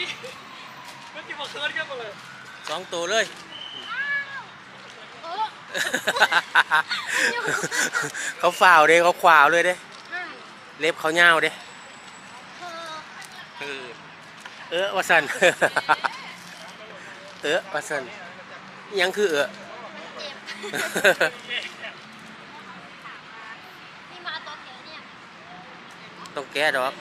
กี้เมื่อกี้บอกเคิร์ดกันหมดเลยสองตัวเลยเออเขาฝ่าวเด้เขาขวาวเลยเด้ให้เล็บเขาเงาวเด้เธอเออเออว่าสันเออว่าสันอิหยังคือเออเจ็บนี่มาตอนแกเนี่ยต้องแก้ดอก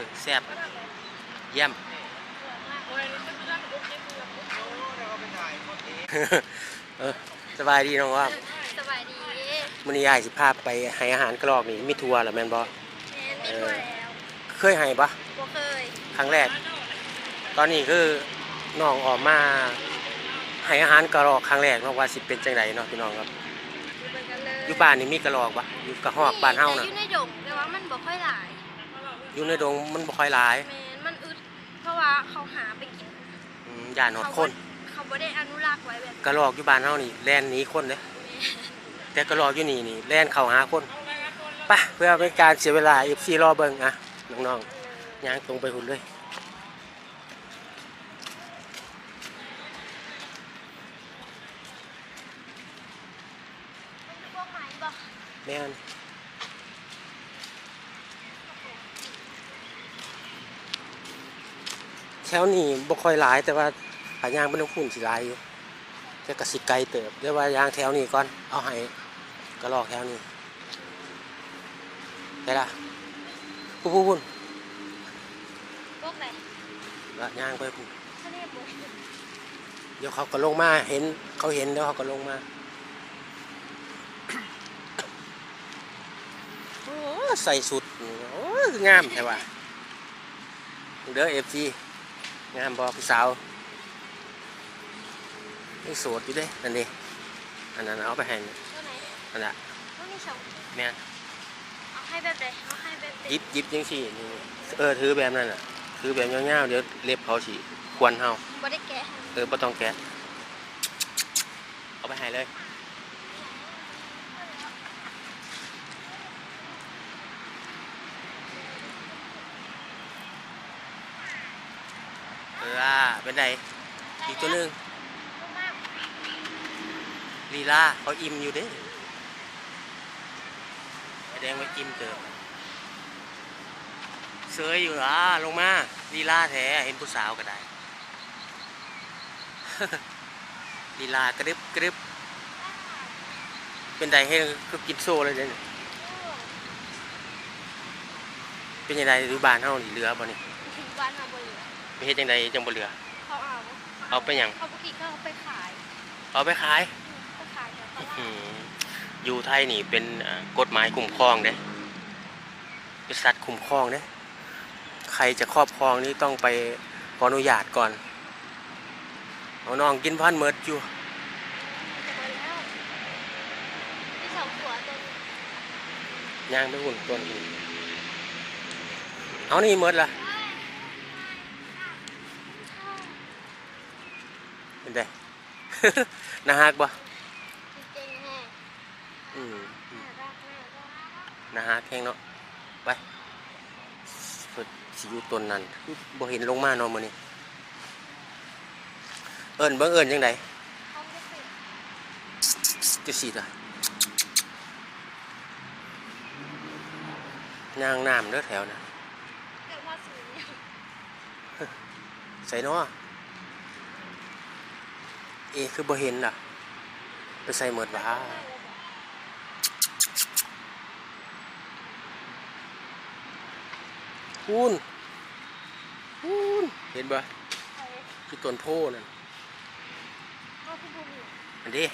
ออแซ่บเยี่ยมเออสบายดีน้องว่าสบายดีมื้อนี้ยายสิพาไปให้อาหารกระรอกนี่มีทัวร์เหรอแม่นบ่แมนมีตัวแล้วเคยให้ปะบ่เคยครั้งแรก ตอนนี้คือน้องออกมาให้อาหารกระรอกครั้งแรกเนาะว่าสิเป็นจังไดเนาะพี่น้องครับอยู่ไปกันเลยอยู่บ้านนี่มีกระรอกปะอยู่กระหอกบ้านเฮาน่ะอยู่ในดงแต่ว่ามันบ่ค่อยหลาย อยู่ในดงมันบ่ค่อยหลายแมนมันอึดเพราะว่าเขาหาไปกินอืมย่านหอดคนเขาบ่ได้อนุรักษ์ไว้แบบกระรอกอยู่บ้านเฮานี่แล่นหนีคนเด้แม่แต่กระรอกอยู่นี่นี่แล่นเข้าหาคนไปเพื่อเป็นการเสียเวลา FC รอเบิ่งอะน้องๆย่างตรงไปหุ่นเลยพวกไหนบ่แม่น แถวนี้บ่ค่อยหลาย แต่ว่าหายางเป็นต้องพุ่นสิหลายอยู่แต่ก็สิไกลเติบเรียกว่ายางแถวนี้ก่อนเอาให้กระลอกแถวนี้ได้ละพุ่นพุ่นพุ่นพวกไหนละยางไปพุ่นทะเลบ่เดี๋ยวเขาก็ลงมาเห็น เขาเห็นเดี๋ยวเขาก็ลงมาโอ้ใส่สุดโอ้ยงามใช่ป่ะเด้อเอฟซี งามบอพี่สาวนี่โสดอยู่เด้นั่นดิอันนั้นเอาไปให้นี่ตัวไหนอันนั้นมันมีสองแม่นเอาให้แบบใดเอาให้แบบใดยิบยิบยังสี่นี่เออถือแบบนั้นน่ะถือแบบยาวๆเดี๋ยวเล็บเขาสิควรเฮาบ่ได้แกะให้เออบ่ต้องแกะเอาไปให้เลย เอออะเป็นไงอีกตัวหนึ่งลีลาเขาอิ่มอยู่เด้แสดงว่าอิ่มเติมเสยอยู่อะลงมาลีลาแท้เห็นผู้สาวก็ได้ลีลากระดึบกระดึบเป็นไดให้ก็กินโซ่เลยเนี่ยเป็นยังไงหรือบานเฮานี่เหลือบ่นี่ถึงบ้านมาบ่ เหลือไม่เฮ็ดจังไดจังบ่เหลือ เขาเอาเอาไปหยัง เอาปกติก็เอาไปขายเอาไปขายไปขายแถวตลาดอืมอยู่ไทยนี่เป็นอ่ากฎหมายคุ้มครองเด้เป็นสัตว์คุ้มครองเด้ใครจะครอบครองนี่ต้องไปขออนุญาตก่อนเอาน้องกินพันเมิดอยู่จะไปแล้วที่สองหัวตัวนี้ย่างไปหุ่นตัวนี้เอานี่เมิดละ เป็นไง น่าฮักบ่เก่งแน่อืมอืมน่ารักน่ารักน่าฮักแข้งเนาะ ไปเพิ่นสิอยู่ต้นนั้นบ่เห็นลงมาเนาะมื้อนี้ เอิ้นเบิ่งเอิ้นจังไดเขาไม่ได้ปิดจะสิล่ะนางน้ำเด้อแถวน่ะเกิดมาสูงเนี่ยใส่เนาะ เอคือบ่เห็นล่ะ ไปใส่หมดว่าคูนคูนเห็นบ่คือต้นโพนั่นอันนี้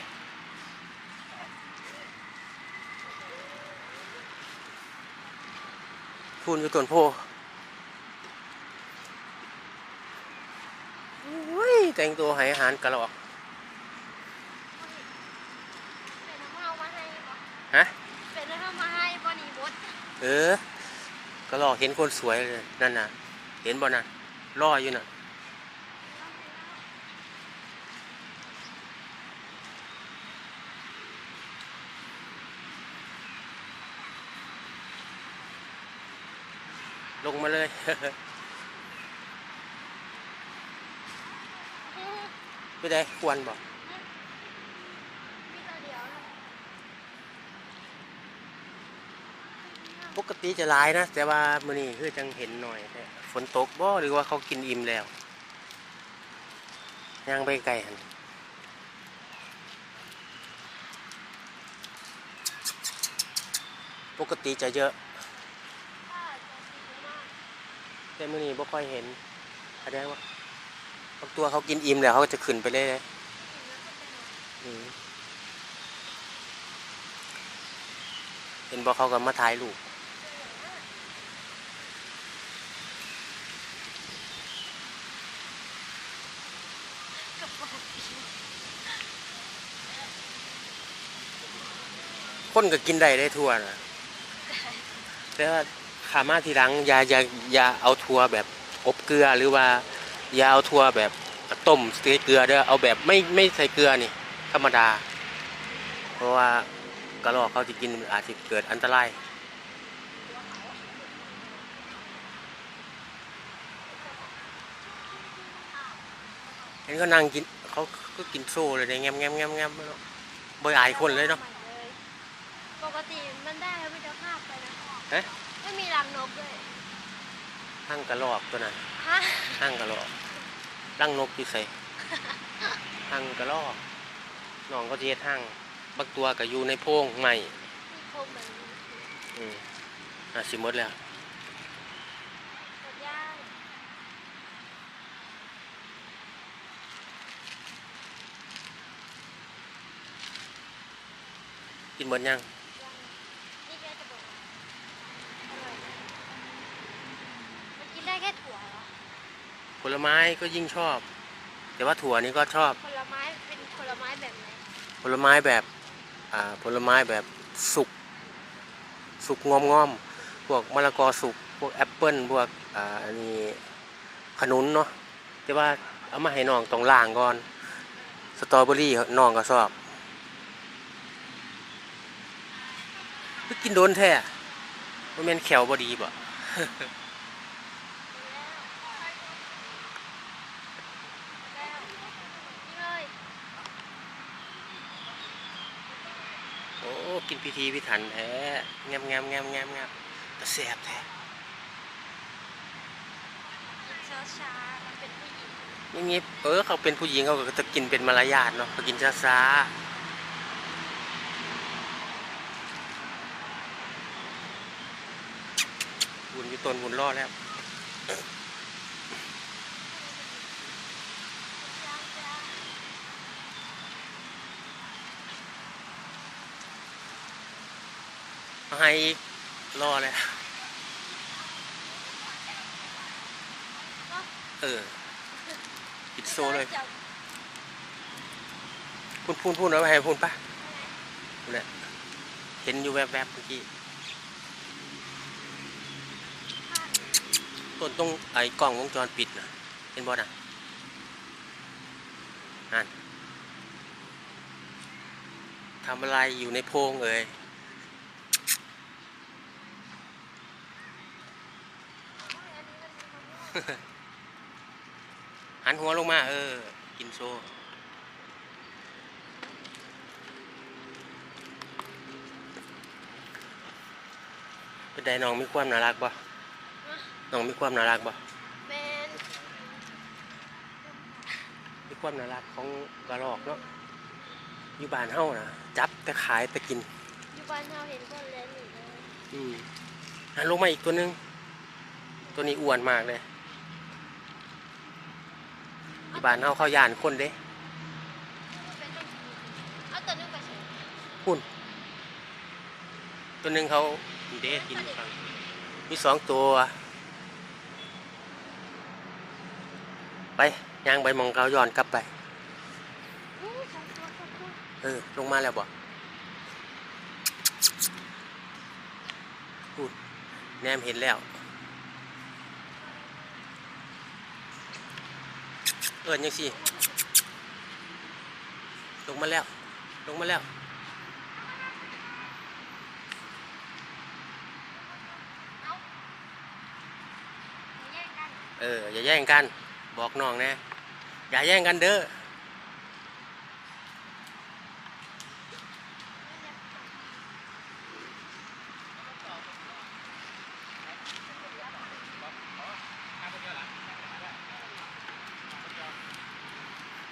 คูนคือต้นโพโอ้ยแต่งตัวให้อาหารกระรอก เป็นน้ำเอามาให้ปะ ฮะ เป็นน้ำเอามาให้ปะนี่บด เออ ก็รอเห็นคนสวยเลยนั่นน่ะ เห็นบ่น่ะรออยู่น่ะลงมาเลย ไม่ได้ควรบอก มีตัวเดียวนะ ป กติจะหลายนะ แต่ว่ามื้อนี้คือจังเห็นหน่อยแต่ฝนตกบ่หรือว่าเขากินอิ่มแล้วย่างไปไกลหันปกติจะเยอะ แต่มื้อนี้บ่ค่อยเห็นแสดงว่าบางตัวเขากินอิ่มแล้วเขาก็จะขึ้นไปเรื่อยเป็นหวัดๆอืมเห็นบ่เขาก็มาถ่ายรูป กระป๋อง คนก็กินได้ได้ทั่วนะแต่ว่าขามาทีหลังอย่าอย่าอย่าเอาทัวแบบอบเกลือหรือว่าอย่าเอาทัวแบบต้มใส่เกลือเด้อเอาแบบไม่ไม่ใส่เกลือนี่ ธรรมดา เพราะว่ากระรอกเขาจะกินอาจจะเกิดอันตราย เห็นเขานั่งกินเขาก็กินโซ่เลยเนี่ยแงมแงมแงมแงมเนาะบ่อายคนเลยเนาะปกติมันได้แล้วมันจะคาบไปนะเอ๊ะไม่มีรังนกด้วยห้างกระรอกตัวนั้นฮะห้างกระรอกรังนกอยู่ใส่ห้างกระรอกน้องก็จะเฮ็ดห้างบางตัวก็อยู่ในโพรงใหม่มีโคมเหมือนอืมอะสิหมดแล้ว หมดย่าง กินหมดยังย่างนี่แกจะบอกว่าอร่อยนะมันกินได้แค่ถั่วเหรอ ผลไม้ก็ยิ่งชอบ แต่ว่าถั่วนี่ก็ชอบ ผลไม้เป็นผลไม้แบบไหน ผลไม้แบบอ่าผลไม้แบบสุก สุกงอมงอมๆพวกมะละกอสุก พวกแอปเปิ้ลพวกอ่าอันนี้ขนุนเนาะแต่ว่าเอามาให้น้องต้องล่างก่อน สตรอเบอรี่น้องก็ชอบ ไปกินโดนแท้มันเป็นแขวบดีบ่แล้วแล้วนี่เลยโอ้กินพิธีพิถันแท้แงมแงมแงมแงมแงมแต่แสบแท้ช้าช้าๆมันเป็นผู้หญิงนี่งี้เออเขาเป็นผู้หญิงเขาก็จะกินเป็นมารยาทเนาะเขากินช้าช้าๆ หุ่นอยู่ต้นหุ่นรอแล้วให้รอเลยเออกินโซเลยพูดพูดพูดเอาไปให้พูดปะพูดแหละเห็นอยู่แวบๆเมื่อกี้ ผ้า ต้นตรงไอ้กล้องวงจรปิดนะเห็นบ่น่ะนั่นทำอะไรอยู่ในโพงเอ่ยอันหันหัวลงมาเออ กินโซเป็นไดน้องมีความน่ารักบ่ น้องมีความน่ารักบ่แมนมีความน่ารักของกระรอกเนาะอยู่บ้านเฮานะจับแต่ขายแต่กิน อยู่บ้านเราเห็นคนเล่นอยู่เลยอืมหันลงมาอีกตัวหนึง ตัวนี้อ้วนมากเลยอยู่บ้านเฮาเขาย่านคนเด้เป็นต้นผีเอาตัวนึงไปเฉยหุ่นตัวหนึงเขาเด้กินอยู่ฟังมีสองตัว ไปย่างไปมองเขาย้อนกลับไปเออลงมาแล้วบ่พูดแนมเห็นแล้ว เอินยังสิลงมาแล้ว ลงมาแล้วเเอออย่าแย่งกัน บอกน้องแนะอย่าแย่งกันเด้อ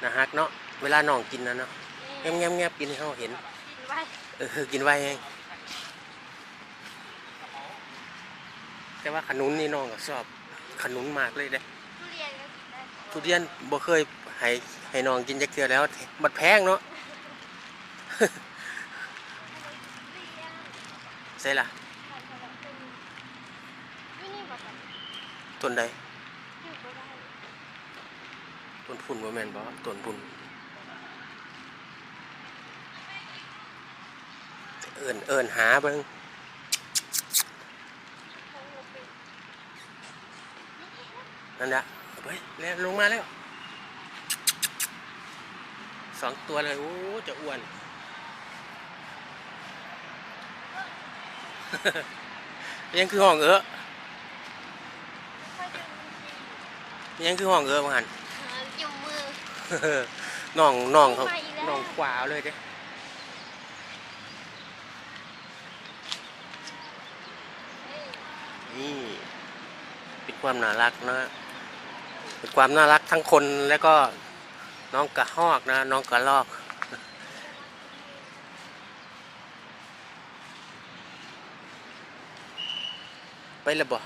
นะฮักเนาะเวลาน้องกินนะเนาะแงบแงบแงบกินให้เขาเห็นกินไวเออกินไว้เองแต่ว่าขนุนนี่น้องก็ชอบขนุนมากเลยเด้ ทุเรียนก็กินได้ ทุเรียนบ่เคยให้ให้น้องกินจักเทือแล้วมันแพงเนาะเรียนใช่ล่ะไข่ทะเลเป็นนี่นี่บอกกันต้นใดอยู่บ่ได้ต้นพุ่นบ่แม่นบ่ต้นพุ่นเอิ้นเอิ้นหาเบิ่งนนั่นแหละ เฮ้ยแล้วลงมาแล้วสองตัวเลยโอ้จะอ้วน ยังคือห้องเออค่อยดึงจริงยังคือห้องเออว่าหั่นๆหาจุ่มมือน้องน้องเขาไปอีกแล้วน้องขวาวเลยเด้เอ้ยนี่เป็นความน่ารักนะ เป็นความน่ารักทั้งคนแล้วก็น้องกระหอกนะ น้องกระลอกไปละบ่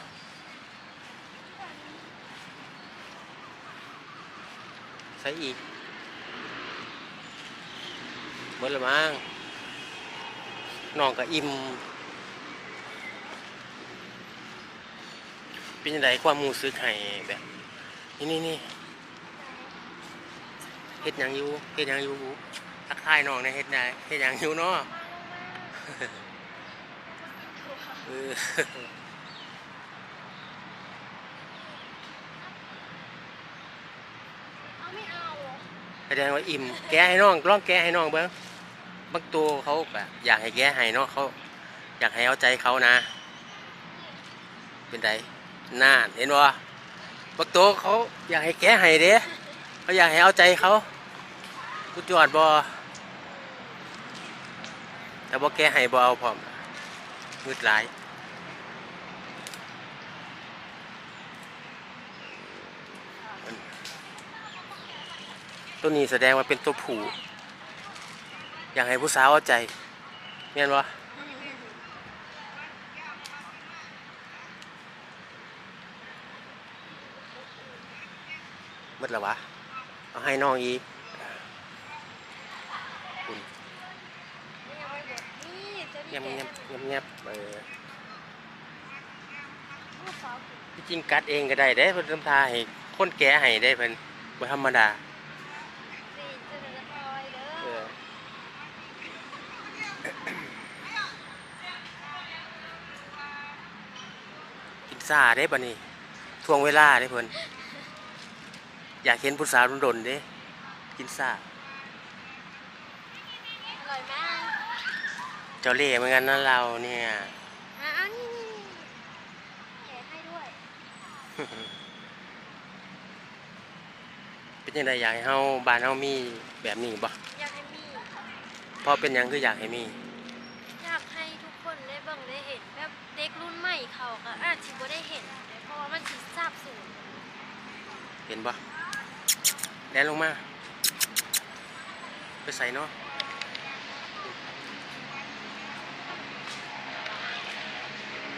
ใส่อีกเมื่อละมั้งน้องก็อิ่มเป็นยังไงความมูซึกให้แบบ นี่นี่นี่เฮ็ดหยังอยู่เฮ็ดหยังอยู่ทักทายน้องเนี่ยเฮ็ดได้เฮ็ดหยังอยู่เนาะเออเอาไม่เอาเหรอแสดงว่าอิ่ม แกะให้น้องลองแกะให้น้องเบิ่งบางตัวเขาแบบอยากให้แกะให้เนาะเขาอยากให้เอาใจเขานะ เป็นไดน่าเห็นบ่ บางตัวเขาอยากให้แกะให้เด้เขาอยากให้เอาใจเขากูจอดบ่แต่บ่แกะให้บ่เอาพร้อมมืดหลายตัวนี้แสดงว่าเป็นตัวผู้อยากให้ผู้สาวเอาใจเมียนบ่ อืม มื ดล้วะ เอาให้น้องอีกคุณเงียบเงียบเงียบเงียบเออที่จริงกัดเองก็ได้เด้เพิ่นทำทาให้คนแก่ให้ได้เพิ่นบ่ธรรมดากินซ่าได้บัดนี้ทวงเวลาได้เพิ่น อยากเห็นผู้สาวโดนๆเด้กินซ่าอร่อยมากเจ้าเล่ห์เหมือนกันนะเราเนี่ย อะอันนี้นี่นี่แกะให้ด้วย เป็นยังไงอยากให้เฮาบ้านเฮามีแบบนี้บ่อยากให้มี เพราะเป็นหยังคืออยากให้มี อยากให้ทุกคนได้เบิ่งได้เห็นแบบเด็กรุ่นใหม่เขาก็อาจสิบ่ได้เห็น เพราะว่ามันสิทราบสูญเห็นบ่แล นลงมา ไปใส่เนาะ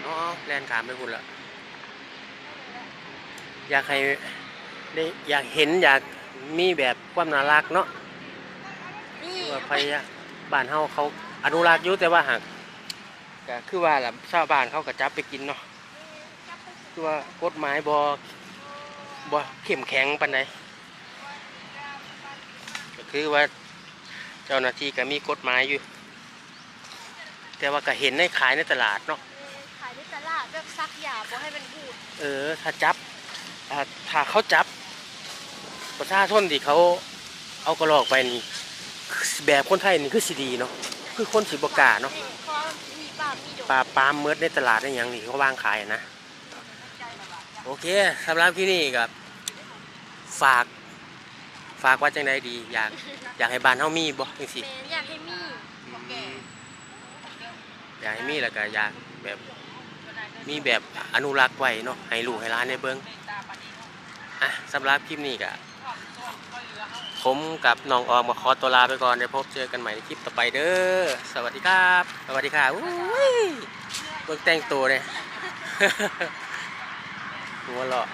อ๋อแลนขามไปพุ่นละอยากให้ได้อยากเห็นอยากมีแบบความน่ารักเนาะว่าพยาบ้านเฮาเขาอนุรักษ์อยู่แต่ว่าหากก็คือว่าล่ะชาวบ้านเขาก็จับไปกินเนาะจับไปสิคือว่ากฎหมายบ่บ่เข้มแข็งปานใด ก็คือว่าเจ้าหน้าที่ก็มีกฎหมายอยู่ แต่ว่าก็เห็นในขายในตลาดเนาะขายในตลาดแบบซักหยาบ่ให้มันบูดเออ ถ้าจับถ้าถ้าเขาจับประชาชนที่เขาเอากระลอกไปนี่แบบคนไทยนี่คือสิดีเนาะคือคนสิบกล้าเนาะเพราะมีปากมีดกปลาปลาเมิดในตลาดได้หยังนี่เขาวางขายอะนะ โอเคสำหรับที่นี่กับฝาก ฝากว่าจังไดดี อยากอยากให้บ้านเฮามีบ่จังซี่แม่นอยากให้มีอยากให้มีแล้วก็อยากแบบมีแบบอนุรักษ์ไว้เนาะให้ลูกให้หลานได้เบิ่งอะสำหรับคลิปนี้ก็ผมกับน้องออมมาขอตัวลาไปก่อนเดี๋ยวพบเจอกันใหม่ในคลิปต่อไปเด้อสวัสดีครับ สวัสดีค่ะอุ้ยเบิ่งแต่งตัวเลยหัวเราะ